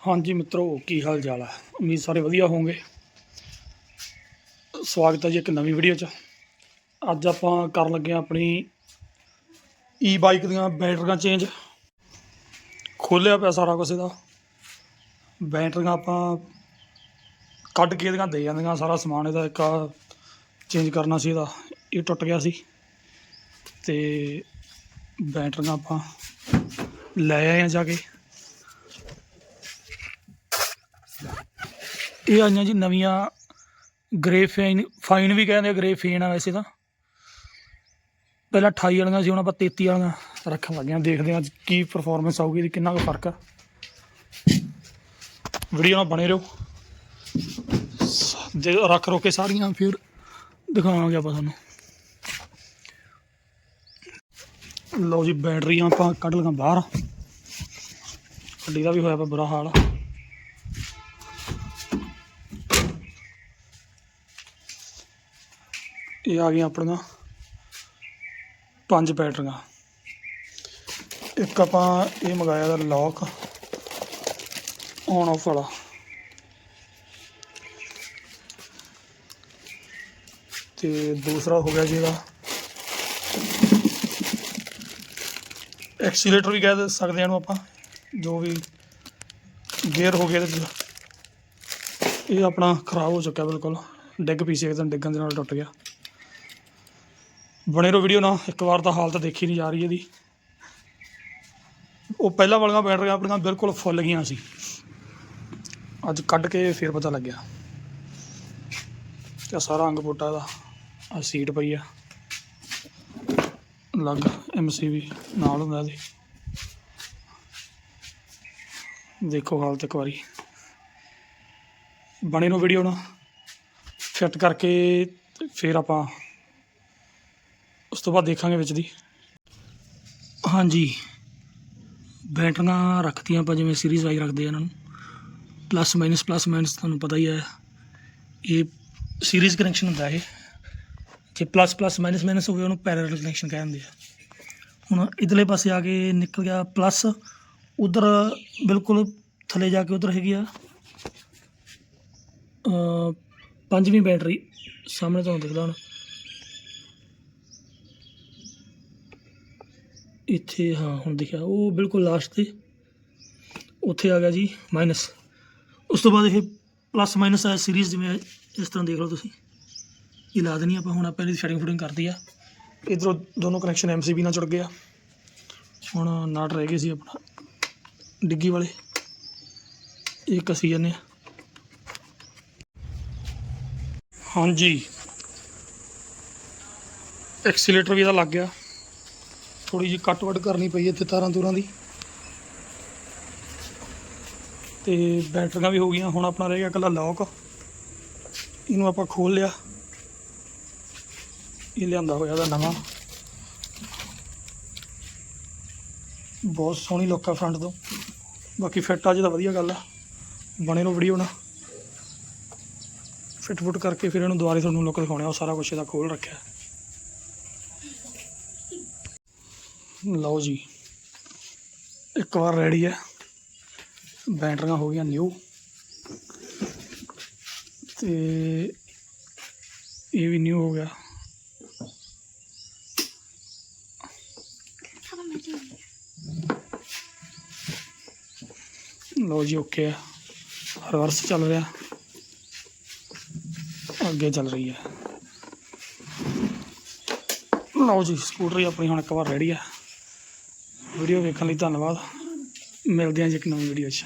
ਹਾਂਜੀ ਮਿੱਤਰੋ, ਕੀ ਹਾਲ ਚਾਲ ਹੈ ਉਮੀਦ ਸਾਰੇ ਵਧੀਆ ਹੋਵੋਗੇ। ਸਵਾਗਤ ਹੈ ਜੀ ਇੱਕ ਨਵੀਂ ਵੀਡੀਓ 'ਚ। ਅੱਜ ਆਪਾਂ ਕਰਨ ਲੱਗੇ ਹਾਂ ਆਪਣੀ ਈ ਬਾਈਕ ਦੀਆਂ ਬੈਟਰੀਆਂ ਚੇਂਜ ਖੋਲਿਆ ਪਿਆ ਸਾਰਾ ਕੁਝ ਇਹਦਾ। ਬੈਟਰੀਆਂ ਆਪਾਂ ਕੱਢ ਕੇ ਇਹਦੀਆਂ ਦੇ ਜਾਂਦੀਆਂ, ਸਾਰਾ ਸਮਾਨ ਇਹਦਾ ਇੱਕ ਚੇਂਜ ਕਰਨਾ ਸੀ ਇਹਦਾ। ਇਹ ਟੁੱਟ ਗਿਆ ਸੀ। ਤੇ ਬੈਟਰੀਆਂ ਆਪਾਂ ਲੈ ਆਏ ਆ ਜਾ ਕੇ। ਇਹ ਆਈਆਂ ਜੀ ਨਵੀਆਂ ਗ੍ਰੇ ਫਾਈਨ ਫਾਈਨ ਵੀ ਕਹਿੰਦੇ ਆ ਫੇਨ ਆ ਵੈਸੇ ਤਾਂ। ਪਹਿਲਾਂ 28 ਵਾਲੀਆਂ ਸੀ, ਹੁਣ ਆਪਾਂ 33 ਵਾਲੀਆਂ ਰੱਖਣ ਲੱਗੇ ਹਾਂ। ਦੇਖਦੇ ਹਾਂ ਅੱਜ ਕੀ ਪਰਫਾਰਮੈਂਸ ਆਊਗੀ ਇਹਦੀ ਕਿੰਨਾ ਕੁ ਫ਼ਰਕ ਆ। ਵੀਡੀਓ ਨਾਲ ਬਣੇ ਰਹੋ। ਸ- ਜੇ ਰੱਖ ਰੋਕੇ ਸਾਰੀਆਂ ਫਿਰ ਦਿਖਾਵਾਂਗੇ ਆਪਾਂ ਤੁਹਾਨੂੰ। ਲਓ ਜੀ ਬੈਟਰੀਆਂ ਆਪਾਂ ਕੱਢ ਲਈਆਂ ਬਾਹਰ। ਗੱਡੀ ਦਾ ਵੀ ਹੋਇਆ ਪਿਆ ਬੁਰਾ ਹਾਲ। ਆ ਇਹ ਆ ਗਈਆਂ ਆਪਣੀਆਂ ਪੰਜ ਬੈਟਰੀਆਂ। ਇੱਕ ਆਪਾਂ ਇਹ ਮੰਗਾਇਆ ਦਾ ਲੌਕ ਔਨ ਆਫ ਵਾਲਾ। ਤੇ ਦੂਸਰਾ ਹੋ ਗਿਆ ਜੀ ਇਹਦਾ। ਐਕਸੀਲੇਟਰ ਵੀ ਕਹਿ ਦੇ ਸਕਦੇ ਹਾਂ ਇਹਨੂੰ ਆਪਾਂ, ਜੋ ਵੀ ਗੇਅਰ ਹੋ ਗਿਆ ਇਹਦੇ ਇਹ ਆਪਣਾ ਖਰਾਬ ਹੋ ਚੁੱਕਿਆ ਬਿਲਕੁਲ। ਡਿੱਗ ਪੀ ਸੀ ਇੱਕਦਮ ਡਿੱਗਣ ਦੇ ਨਾਲ ਟੁੱਟ ਗਿਆ। ਬਣੇ ਰਹੋ ਵੀਡੀਓ ਨਾਲ। ਇੱਕ ਵਾਰ ਤਾਂ ਹਾਲਤ ਦੇਖੀ ਨਹੀਂ ਜਾ ਰਹੀ ਇਹਦੀ। ਉਹ ਪਹਿਲਾਂ ਵਾਲੀਆਂ ਬੈਟਰੀਆਂ ਆਪਣੀਆਂ ਬਿਲਕੁਲ ਫੁੱਲ ਗਈਆਂ ਸੀ। ਅੱਜ ਕੱਢ ਕੇ ਫਿਰ ਪਤਾ ਲੱਗਿਆ। ਤੇ ਸਾਰਾ ਅੰਗ ਪੁੱਟਾ ਦਾ ਆ ਸੀਟ ਪਈ ਆ। ਲੱਗ ਐਮਸੀਵੀ ਨਾਲ ਹੁੰਦਾ ਇਹਦੇ। ਦੇਖੋ ਹਾਲਤ ਇੱਕ ਵਾਰੀ। ਬਣੇ ਨੂੰ ਵੀਡੀਓ ਨਾ ਫਿੱਟ ਕਰਕੇ ਫਿਰ ਆਪਾਂ ਉਸ ਤੋਂ ਬਾਅਦ ਦੇਖਾਂਗੇ ਵਿੱਚ ਦੀ। ਹਾਂਜੀ। ਬੈਟਰੀਆਂ ਰੱਖਤੀਆਂ ਆਪਾਂ ਜਿਵੇਂ ਸੀਰੀਜ਼ ਵਾਈਜ਼ ਰੱਖਦੇ ਆ ਇਹਨਾਂ ਨੂੰ। ਪਲੱਸ ਮਾਈਨਸ ਪਲੱਸ ਮਾਈਨਸ ਤੁਹਾਨੂੰ ਪਤਾ ਹੀ ਹੈ। ਇਹ ਸੀਰੀਜ਼ ਕਨੈਕਸ਼ਨ ਹੁੰਦਾ ਇਹ। ਜੇ ਪਲੱਸ ਪਲੱਸ ਮਾਈਨਸ ਮਾਈਨਸ ਹੋਵੇ ਉਹਨੂੰ ਪੈਰਲਲ ਕਨੈਕਸ਼ਨ ਕਹਿੰਦੇ ਆ। ਹੁਣ ਇਧਰਲੇ ਪਾਸੇ ਆ ਕੇ ਨਿਕਲ ਗਿਆ ਪਲੱਸ ਉਧਰ ਬਿਲਕੁਲ ਥੱਲੇ ਜਾ ਕੇ ਉਧਰ ਹੈਗੀ ਆ ਪੰਜਵੀਂ ਬੈਟਰੀ ਸਾਹਮਣੇ ਤੁਹਾਨੂੰ ਦਿਖਦਾ ਹੁਣ। ਇੱਥੇ, ਹਾਂ, ਹੁਣ ਦਿਖਿਆ, ਉਹ ਬਿਲਕੁਲ ਲਾਸਟ ਤੇ। ਉੱਥੇ ਆ ਗਿਆ ਜੀ ਮਾਈਨਸ ਉਸ ਤੋਂ ਬਾਅਦ ਇਹ ਪਲੱਸ ਮਾਈਨਸ ਆ ਸੀਰੀਜ਼ ਜਿਵੇਂ ਇਸ ਤਰ੍ਹਾਂ ਦੇਖ ਲਓ ਤੁਸੀਂ। ਇਹ ਲਾ ਦੇਣੀ ਆਪਾਂ, ਹੁਣ ਆਪਾਂ ਇਹਦੀ ਸੈਟਿੰਗ ਫੁਟਿੰਗ ਕਰਦੀ ਆ। ਇਧਰੋਂ ਦੋਨੋਂ ਕਨੈਕਸ਼ਨ ਐਮਸੀਬੀ ਨਾਲ ਜੁੜ ਗਏ ਆ। ਹੁਣ ਨਾਟ ਰਹਿ ਗਏ ਸੀ ਆਪਣਾ, ਡਿੱਗੀ ਵਾਲੇ। ਇਹ ਕਸੀ ਜਾਂਦੇ ਆ। ਹਾਂਜੀ। ਐਕਸੀਲੇਟਰ ਵੀ ਇਹਦਾ ਲੱਗ ਗਿਆ। ਥੋੜੀ ਜਿਹੀ ਕੱਟ ਵੱਟ ਕਰਨੀ ਪਈ ਇੱਥੇ ਤਾਰਾਂ ਤੂਰਾਂ ਦੀ। ਤੇ ਬੈਟਰੀਆਂ ਵੀ ਹੋ ਗਈਆਂ, ਹੁਣ ਆਪਣਾ ਰਹਿ ਗਿਆ ਇਕੱਲਾ ਲੌਕ ਇਹਨੂੰ ਆਪਾਂ ਖੋਲ ਲਿਆ। ਇਹ ਲਿਆਂਦਾ ਹੋਇਆ ਦਾ ਨਵਾਂ। ਬਹੁਤ ਸੋਹਣੀ ਲੁੱਕ ਆ ਫਰੰਟ ਤੋਂ। ਬਾਕੀ ਫਿੱਟ ਆ ਜੇ ਤਾਂ ਵਧੀਆ ਗੱਲ ਆ। ਬਣੇ ਨੂੰ ਵੀਡੀਓ ਨਾ ਫਿੱਟ ਫੁੱਟ ਕਰਕੇ ਫਿਰ ਇਹਨੂੰ ਦੁਬਾਰੇ ਤੁਹਾਨੂੰ ਲੁੱਕ ਦਿਖਾਉਣੇ ਆ, ਉਹ ਸਾਰਾ ਕੁਝ ਇਹਦਾ ਖੋਲ ਰੱਖਿਆ। ਲਓ ਜੀ, ਇੱਕ ਵਾਰ ਰੈਡੀ ਹੈ। ਬੈਟਰੀਆਂ ਹੋ ਗਈਆਂ ਨਿਊ ਤੇ ਇਹ ਵੀ ਨਿਊ ਹੋ ਗਿਆ। ਲਓ ਜੀ ਓਕੇ ਆ ਰਿਵਰਸ ਚੱਲ ਰਿਹਾ। ਅੱਗੇ ਚੱਲ ਰਹੀ ਹੈ। ਲਓ ਜੀ, ਸਕੂਟਰੀ ਆਪਣੀ ਹੁਣ ਇੱਕ ਵਾਰ ਰੈਡੀ ਆ ਵੀਡੀਓ ਵੇਖਣ ਲਈ ਧੰਨਵਾਦ। ਮਿਲਦੇ ਹਾਂ ਜੀ ਇੱਕ ਨਵੀਂ ਵੀਡੀਓ 'ਚ।